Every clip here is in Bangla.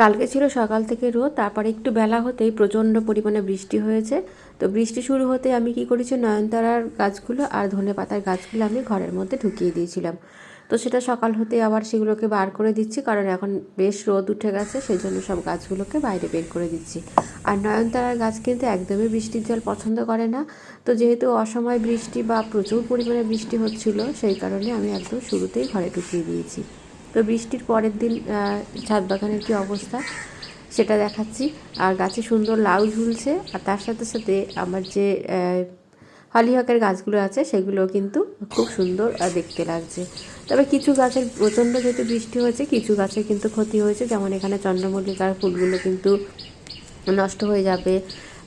কালকে ছিল সকাল থেকে রোদ, তারপরে একটু বেলা হতেই প্রচণ্ড পরিমাণে বৃষ্টি হয়েছে। তো বৃষ্টি শুরু হতে আমি কি করেছি, নয়নতারার গাছগুলো আর ধনে পাতার গাছগুলো আমি ঘরের মধ্যে ঢুকিয়ে দিয়েছিলাম। তো সেটা সকাল হতে আবার সেগুলোকে বার করে দিচ্ছি, কারণ এখন বেশ রোদ উঠে গেছে সেই জন্য সব গাছগুলোকে বাইরে বের করে দিচ্ছি। আর নয়নতারার গাছ কিন্তু একদমই বৃষ্টির জল পছন্দ করে না। তো যেহেতু অসময় বৃষ্টি বা প্রচুর পরিমাণে বৃষ্টি হচ্ছিল, সেই কারণে আমি একদম শুরুতেই ঘরে ঢুকিয়ে দিয়েছি। তো বৃষ্টির পরের দিন ছাদ বাগানের কী অবস্থা সেটা দেখাচ্ছি। আর গাছে সুন্দর লাউ ঝুলছে, আর তার সাথে সাথে আমার যে হলিহকের গাছগুলো আছে সেগুলো কিন্তু খুব সুন্দর দেখতে লাগছে। তবে কিছু গাছের প্রচণ্ড যেহেতু বৃষ্টি হয়েছে, কিছু গাছের কিন্তু ক্ষতি হয়েছে। যেমন এখানে চন্দ্রমল্লিকার ফুলগুলো কিন্তু নষ্ট হয়ে যাবে,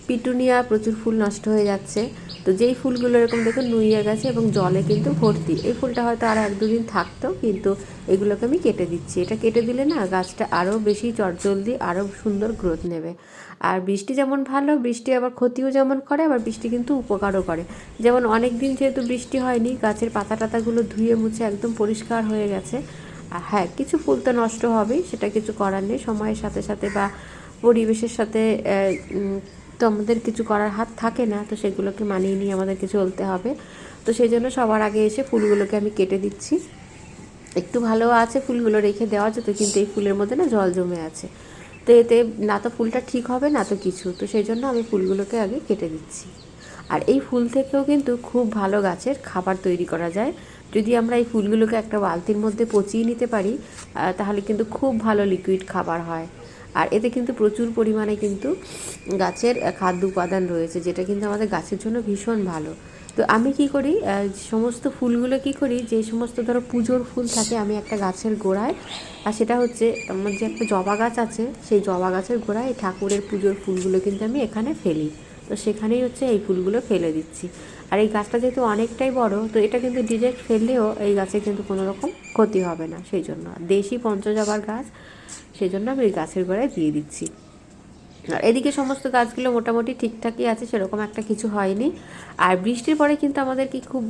পিটুনিয়া প্রচুর ফুল নষ্ট হয়ে যাচ্ছে। তো যেই ফুলগুলো এরকম দেখুন নুইয়ে গেছে এবং জলে কিন্তু ভর্তি। এই ফুলটা হয়তো আর এক দুদিন থাকতো, কিন্তু এগুলোকে আমি কেটে দিচ্ছি। এটা কেটে দিলে না গাছটা আরও বেশি চটজলদি আরও সুন্দর গ্রোথ নেবে। আর বৃষ্টি যেমন ভালো, বৃষ্টি আবার ক্ষতিও যেমন করে, আবার বৃষ্টি কিন্তু উপকারও করে। যেমন অনেক দিন যেহেতু বৃষ্টি হয়নি, গাছের পাতা টাতাগুলো ধুয়ে মুছে একদম পরিষ্কার হয়ে গেছে। আর হ্যাঁ কিছু ফুল তো নষ্ট হবেই, সেটা কিছু করার নেই। সময়ের সাথে সাথে বা পরিবেশের সাথে তো আমাদের কিছু করার হাত থাকে না, তো সেগুলোকে মানিয়ে নিয়ে আমাদেরকে চলতে হবে। তো সেই জন্য সবার আগে এসে ফুলগুলোকে আমি কেটে দিচ্ছি। একটু ভালো আছে ফুলগুলো রেখে দেওয়া যেত কিন্তু এই ফুলের মধ্যে না জল জমে আছে। তো এতে না তো ফুলটা ঠিক হবে, না তো কিছু। তো সেই জন্য আমি ফুলগুলোকে আগে কেটে দিচ্ছি। আর এই ফুল থেকেও কিন্তু খুব ভালো গাছের খাবার তৈরি করা যায়। যদি আমরা এই ফুলগুলোকে একটা বালতির মধ্যে পচিয়ে নিতে পারি তাহলে কিন্তু খুব ভালো লিকুইড খাবার হয়। আর এতে কিন্তু প্রচুর পরিমাণে কিন্তু গাছের খাদ্য উপাদান রয়েছে, যেটা কিন্তু আমাদের গাছের জন্য ভীষণ ভালো। তো আমি কি করি সমস্ত ফুলগুলো কি করি, যে সমস্ত ধরো পুজোর ফুল থাকে আমি একটা গাছের গোড়ায়, আর সেটা হচ্ছে আমার যে একটা জবা গাছ আছে, সেই জবা গাছের গোড়ায় ঠাকুরের পুজোর ফুলগুলো কিন্তু আমি এখানে ফেলি। তো সেখানেই হচ্ছে এই ফুলগুলো ফেলে দিচ্ছি। আর এই গাছটা যেহেতু অনেকটাই বড়, তো এটা কিন্তু ডিরেক্ট ফেললেও এই গাছে কিন্তু কোনো রকম ক্ষতি হবে না। সেই জন্য দেশি পঞ্চজবার গাছ, সেই জন্য আমি এই গাছের গোড়ায় দিয়ে দিচ্ছি। আর এদিকে সমস্ত গাছগুলো মোটামুটি ঠিকঠাকই আছে, সেরকম একটা কিছু হয়নি। আর বৃষ্টির পরে কিন্তু আমাদের কি খুব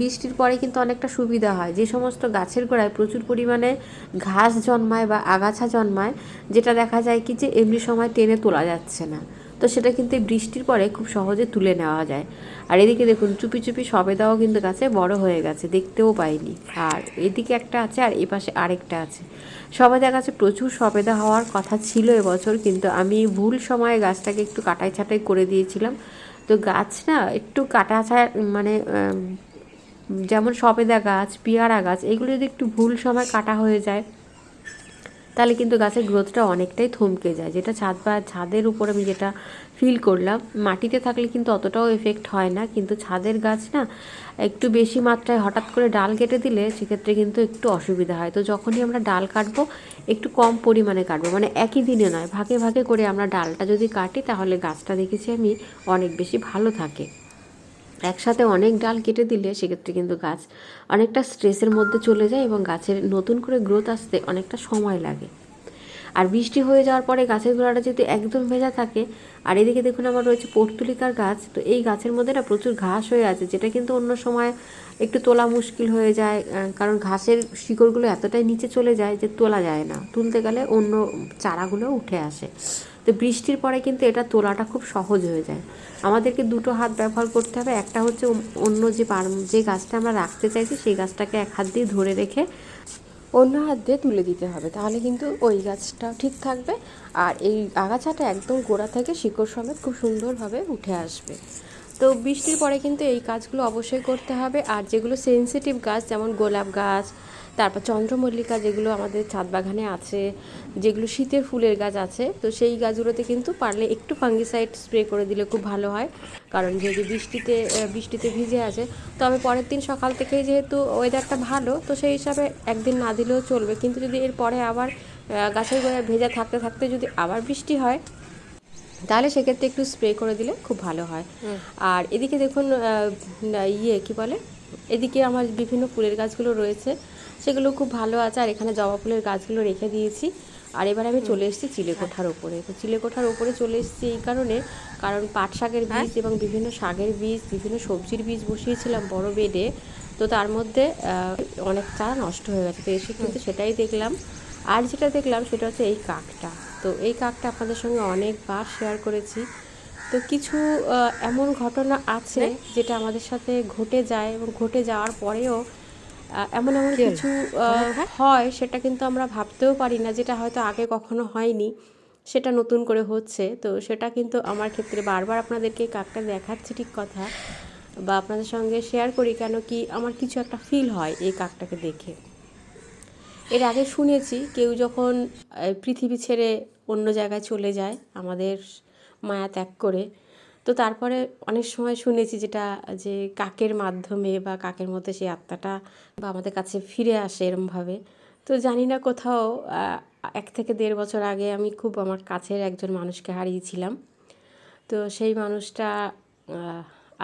বৃষ্টির পরে কিন্তু অনেকটা সুবিধা হয়। যে সমস্ত গাছের গোড়ায় প্রচুর পরিমাণে ঘাস জন্মায় বা আগাছা জন্মায়, যেটা দেখা যায় কি যে এমনি সময় টেনে তোলা যাচ্ছে না। তো সেটা কিন্তু বৃষ্টির পরে খুব সহজে তুলে নেওয়া যায়। আর এদিকে দেখুন, চুপি চুপি সবেদাও কিন্তু গাছে বড় হয়ে গেছে, দেখতেও পাইনি। আর এদিকে একটা আছে, আর এই পাশে আরেকটা আছে। সবেদা গাছে প্রচুর সবেদা হওয়ার কথা ছিল এবছর, কিন্তু আমি ভুল সময়ে গাছটাকে একটু কাটাই ছাটাই করে দিয়েছিলাম। তো গাছ না একটু কাটা মানে যেমন সবেদা গাছ, পেয়ারা গাছ, এগুলো যদি একটু ভুল সময় কাটা হয়ে যায় তাহলে কিন্তু গাছের গ্রোথটা অনেকটাই থমকে যায়। যেটা ছাদ বা ছাদের উপর আমি যেটা ফিল করলাম, মাটিতে থাকলে কিন্তু অতটাও এফেক্ট হয় না। কিন্তু ছাদের গাছ না, একটু বেশি মাত্রায় হঠাৎ করে ডাল কেটে দিলে সেক্ষেত্রে কিন্তু একটু অসুবিধা হয়। তো যখনই আমরা ডাল কাটবো, একটু কম পরিমাণে কাটবো। মানে একই দিনে নয়, ভাগে ভাগে করে আমরা ডালটা যদি কাটি, তাহলে গাছটা দেখেছি আমি অনেক বেশি ভালো থাকে। একসাথে অনেক ডাল কেটে দিলে সেক্ষেত্রে কিন্তু গাছ অনেকটা স্ট্রেসের মধ্যে চলে যায় এবং গাছের নতুন করে গ্রোথ আসতে অনেকটা সময় লাগে। আর বৃষ্টি হয়ে যাওয়ার পরে গাছের গোড়াটা যদি একদম ভেজা থাকে, আর এদিকে দেখুন আমার রয়েছে পর্তুলিকার গাছ, তো এই গাছের মধ্যে না প্রচুর ঘাস হয়ে আছে, যেটা কিন্তু অন্য সময় একটু তোলা মুশকিল হয়ে যায় কারণ ঘাসের শিকড়গুলো এতটাই নিচে চলে যায় যে তোলা যায় না, তুলতে গেলে অন্য চারাগুলো উঠে আসে। তো বৃষ্টির পরে কিন্তু এটা তোলাটা খুব সহজ হয়ে যায়। আমাদেরকে দুটো হাত ব্যবহার করতে হবে, একটা হচ্ছে অন্য- অন্য যে পার যে গাছটা আমরা রাখতে চাইছি, সেই গাছটাকে এক হাত দিয়ে ধরে রেখে অন্য হাত দিয়ে তুলে দিতে হবে। তাহলে কিন্তু ওই গাছটাও ঠিক থাকবে। আর এই আগাছাটা একদম গোড়া থেকে শিকড় সমেত খুব সুন্দরভাবে উঠে আসবে। তো বৃষ্টির পরে কিন্তু এই কাজগুলো অবশ্যই করতে হবে। আর যেগুলো সেনসিটিভ গাছ, যেমন গোলাপ গাছ, তারপর চন্দ্রমল্লিকা যেগুলো আমাদের ছাদ বাগানে আছে, যেগুলো শীতের ফুলের গাছ আছে, তো সেই গাছগুলোতে কিন্তু পারলে একটু ফাঙ্গিসাইড স্প্রে করে দিলে খুব ভালো হয়। কারণ যেহেতু বৃষ্টিতে বৃষ্টিতে ভিজে আছে তো আমি পরের দিন সকাল থেকেই যেহেতু ওয়েদারটা ভালো, তো সেই হিসাবে একদিন না দিলেও চলবে। কিন্তু যদি এর পরে আবার গাছের গোড়ায় ভেজা থাকতে থাকতে যদি আবার বৃষ্টি হয় তাহলে সেক্ষেত্রে একটু স্প্রে করে দিলে খুব ভালো হয়। আর এদিকে দেখুন ইয়ে কি বলে? এদিকে আমার বিভিন্ন ফুলের গাছগুলো রয়েছে সেগুলো খুব ভালো আছে। আর এখানে জবা ফুলের গাছগুলো রেখে দিয়েছি। আর এবার আমি চলে এসেছি চিলেকোঠার ওপরে তো চিলেকোঠার ওপরে চলে এসেছি এই কারণে কারণ পাট শাকের বীজ এবং বিভিন্ন শাকের বীজ বিভিন্ন সবজির বীজ বসিয়েছিলাম বড় বেডে। তো তার মধ্যে অনেক চারা নষ্ট হয়ে গেছে। তো এসে কিন্তু সেটাই দেখলাম। আর যেটা দেখলাম সেটা হচ্ছে এই কাকটা। তো এই কাকটা আপনাদের সঙ্গে অনেকবার শেয়ার করেছি। তো কিছু এমন ঘটনা আছে যেটা আমাদের সাথে ঘটে যায় এবং ঘটে যাওয়ার পরেও এমন এমন কিছু আহ, হয় সেটা কিন্তু আমরা ভাবতেও পারি না যেটা হয়তো আগে কখনো হয়নি সেটা নতুন করে হচ্ছে। তো সেটা কিন্তু আমার ক্ষেত্রে বারবার আপনাদেরকে কাকটা দেখাচ্ছি ঠিক কথা বা আপনাদের সঙ্গে শেয়ার করি কেন কি আমার কিছু একটা ফিল হয় এই কাকটাকে দেখে। এর আগে শুনেছি কেউ যখন পৃথিবী ছেড়ে অন্য জায়গায় চলে যায় আমাদের মায়া ত্যাগ করে। তো তারপরে অনেক সময় শুনেছি যেটা, যে কাকের মাধ্যমে বা কাকের মধ্যে সেই আত্মাটা বা আমাদের কাছে ফিরে আসে এরমভাবে। তো জানি না কোথাও এক থেকে দেড় বছর আগে আমি খুব আমার কাছের একজন মানুষকে হারিয়েছিলাম। তো সেই মানুষটা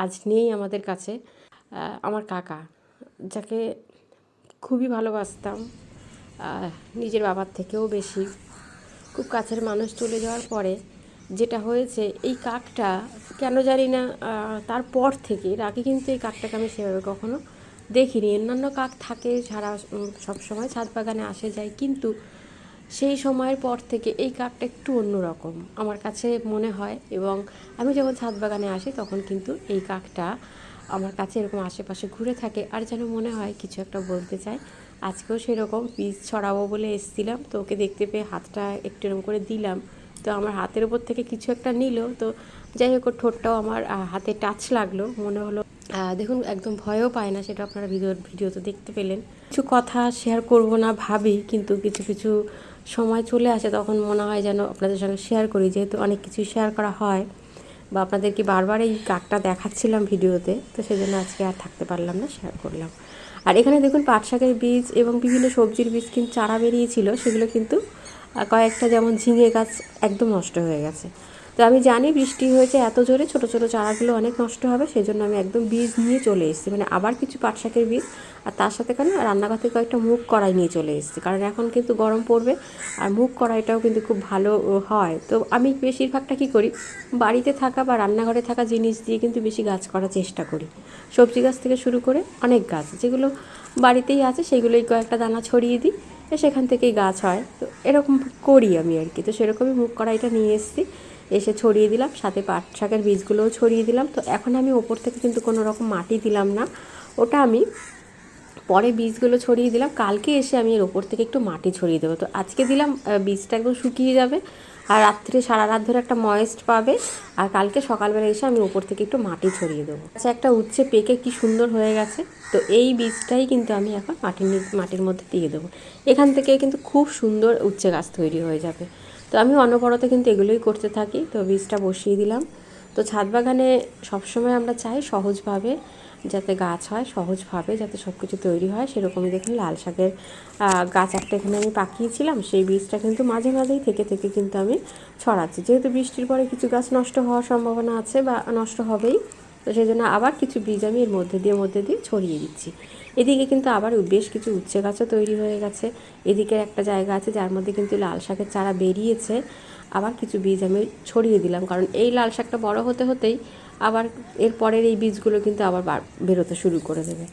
আজ নেই আমাদের কাছে। আমার কাকা, যাকে খুবই ভালোবাসতাম। নিজের বাবার থেকেও বেশি। খুব কাছের মানুষ চলে যাওয়ার পরে যেটা হয়েছে, এই কাকটা কেন জানি না তারপর থেকে, এর আগে কিন্তু এই কাকটাকে আমি সেভাবে কখনো দেখিনি। অন্যান্য কাক থাকে সারা সব সময় ছাদ বাগানে আসে, যায়, কিন্তু সেই সময়ের পর থেকে এই কাকটা একটু অন্যরকম আমার কাছে মনে হয় এবং আমি যখন ছাদ বাগানে আসি, তখন কিন্তু এই কাকটা আমার কাছে এরকম আশেপাশে ঘুরে থাকে। আর যেন মনে হয়, কিছু একটা বলতে চায় আজকেও সেরকম বীজ ছড়াবো বলে এসছিলাম, তো ওকে দেখতে পেয়ে হাতটা একটু এরকম করে দিলাম। তো আমার হাতের উপর থেকে কিছু একটা নিল, তো যাই হোক ঠোঁটটাও আমার হাতে টাচ লাগল, মনে হলো দেখুন, একদম ভয়ও পায় না সেটা আপনারা ভিডিও, ভিডিওতে দেখতে পেলেন। কিছু কথা শেয়ার করব না ভাবি, কিন্তু কিছু কিছু সময় চলে আসে, তখন মনে হয় যেন আপনাদের সঙ্গে শেয়ার করি, যেহেতু অনেক কিছু শেয়ার করা হয়। বা আপনাদেরকে বারবার এই কাকটা দেখাচ্ছিলাম ভিডিওতে, তো সেজন্য আজকে আর থাকতে পারলাম না শেয়ার করলাম। আর এখানে দেখুন পাট শাকের বীজ এবং বিভিন্ন সবজির বীজ কিন্তু চারা বেরিয়েছিল, সেগুলো কিন্তু কয়েকটা যেমন ঝিঙে গাছ একদম নষ্ট হয়ে গেছে। তো আমি জানি বৃষ্টি হয়েছে এত জোরে, ছোট ছোট চারাগুলো অনেক নষ্ট হবে সেই জন্য আমি একদম বীজ নিয়ে চলে এসেছি। মানে আবার কিছু পাট শাকের বীজ, আর তার সাথে কেন রান্নাঘর থেকে কয়েকটা মুখ কড়াই নিয়ে চলে এসেছি। কারণ এখন কিন্তু গরম পড়বে, আর মুগ কড়াইটাও কিন্তু খুব ভালো হয়। তো আমি বেশিরভাগটা কী করি, বাড়িতে থাকা বা রান্নাঘরে থাকা জিনিস দিয়ে কিন্তু বেশি গাছ করার চেষ্টা করি। সবজি গাছ থেকে শুরু করে অনেক গাছ, যেগুলো বাড়িতেই আছে, সেগুলোই কয়েকটা দানা ছড়িয়ে দিই সেখান থেকেই গাছ হয়। তো এরকম করি আমি আর কি। তো সেরকমই মুখ কড়াইটা নিয়ে এসেছি। এসে ছড়িয়ে দিলাম, সাথে পাট শাকের বীজগুলোও ছড়িয়ে দিলাম। তো এখন আমি ওপর থেকে কিন্তু কোনো রকম মাটি দিলাম না। ওটা আমি পরে বীজগুলো ছড়িয়ে দিলাম। কালকে এসে আমি এর ওপর থেকে একটু মাটি ছড়িয়ে দেবো। তো আজকে দিলাম বীজটা একদম শুকিয়ে যাবে আর রাত্রে সারা রাত ধরে একটা ময়েস্ট পাবে। আর কালকে সকালবেলা এসে আমি ওপর থেকে একটু মাটি ছড়িয়ে দেবো। আচ্ছা একটা উচ্ছে পেকে কি সুন্দর হয়ে গেছে। তো এই বীজটাই কিন্তু আমি এখন মাটির মাটির মধ্যে দিয়ে দেবো। এখান থেকে কিন্তু খুব সুন্দর উচ্ছে গাছ তৈরি হয়ে যাবে। তো আমি অনবরত কিন্তু এগুলোই করতে থাকি। তো বীজটা বসিয়ে দিলাম। তো ছাদ বাগানে সবসময় আমরা চাই সহজভাবে যাতে গাছ হয়, সহজভাবে যাতে সব কিছু তৈরি হয়। সেরকমই দেখুন লাল শাকের গাছ একটা এখানে আমি পাকিয়েছিলাম। সেই বীজটা কিন্তু মাঝে মাঝেই থেকে থেকে কিন্তু আমি ছড়াচ্ছি। যেহেতু বৃষ্টির পরে কিছু গাছ নষ্ট হওয়ার সম্ভাবনা আছে বা নষ্ট হবেই, তো সেই জন্য আবার কিছু বীজ আমি এর মধ্যে দিয়ে মধ্যে দিয়ে ছড়িয়ে দিচ্ছি। এদিকে কিন্তু আবার বেশ কিছু উচ্ছে গাছও তৈরি হয়ে গেছে। এদিকে একটা জায়গা আছে যার মধ্যে কিন্তু লাল শাকের চারা বেরিয়েছে। আবার কিছু বীজ আমি ছড়িয়ে দিলাম, কারণ এই লাল শাকটা বড় হতে হতেই আবার এর পরের এই বীজগুলো কিন্তু আবার বেরোতে শুরু করে দেবে।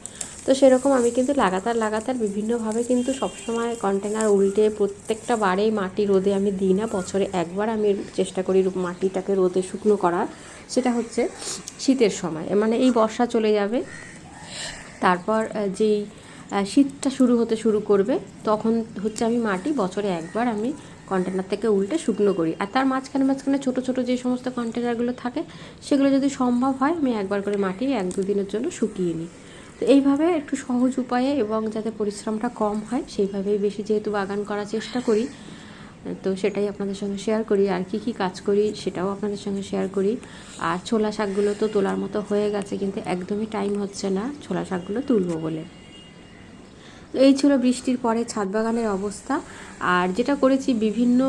তো সেরকম আমি কিন্তু লাগাতার লাগাতার বিভিন্নভাবে কিন্তু সবসময় কন্টেনার উল্টে প্রত্যেকটা বারেই মাটি রোদে আমি দিই না। বছরে একবার আমি চেষ্টা করি মাটিটাকে রোদে শুকনো করার। সেটা হচ্ছে শীতের সময়। মানে এই বর্ষা চলে যাবে তারপর যেই শীতটা শুরু হতে শুরু করবে, তখন হচ্ছে আমি মাটি বছরে একবার আমি কন্টেনার থেকে উল্টে শুকনো করি। আর তার মাঝখানে মাঝখানে ছোটো ছোটো যে সমস্ত কন্টেনারগুলো থাকে, সেগুলো যদি সম্ভব হয়, আমি একবার করে মাটি এক দুদিনের জন্য শুকিয়ে নিই। তো এইভাবে একটু সহজ উপায়ে এবং যাতে পরিশ্রমটা কম হয়, সেইভাবেই বেশি যেহেতু বাগান করার চেষ্টা করি তো সেটাই আপনাদের সঙ্গে শেয়ার করি। আর কি কি কাজ করি সেটাও আপনাদের সঙ্গে শেয়ার করি। আর ছোলা শাকগুলো তো তোলার মতো হয়ে গেছে, কিন্তু একদমই টাইম হচ্ছে না ছোলা শাকগুলো তুলবো বলে। তো এই ছিল বৃষ্টির পরে ছাদ বাগানের অবস্থা। আর যেটা করেছি, বিভিন্ন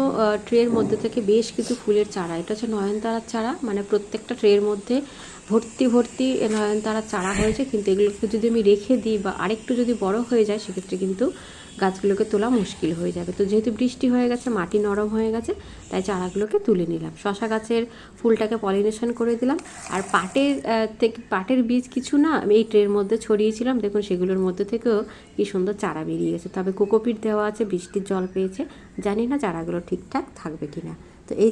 ট্রের মধ্যে থেকে বেশ কিছু ফুলের চারা। এটা হচ্ছে নয়নতারার চারা মানে প্রত্যেকটা ট্রের মধ্যে ভর্তি ভর্তি নয়নতারার চারা হয়েছে। কিন্তু এগুলোকে যদি আমি রেখে দিই বা আরেকটু যদি বড় হয়ে যায়, সেক্ষেত্রে কিন্তু গাছগুলোকে তোলা মুশকিল হয়ে যাবে। তো যেহেতু বৃষ্টি হয়ে গেছে, মাটি নরম হয়ে গেছে, তাই চারাগুলোকে তুলে নিলাম। শশা গাছের ফুলটাকে পলিনেশন করে দিলাম। আর পাটের থেকে পাটের বীজ কিছু না, আমি এই ট্রের মধ্যে ছড়িয়েছিলাম। দেখুন, সেগুলোর মধ্যে থেকেও কি সুন্দর চারা বেরিয়ে গেছে। তবে কোকোপিট দেওয়া আছে, বৃষ্টির জল পেয়েছে। জানি না চারাগুলো ঠিকঠাক থাকবে কি না তো এই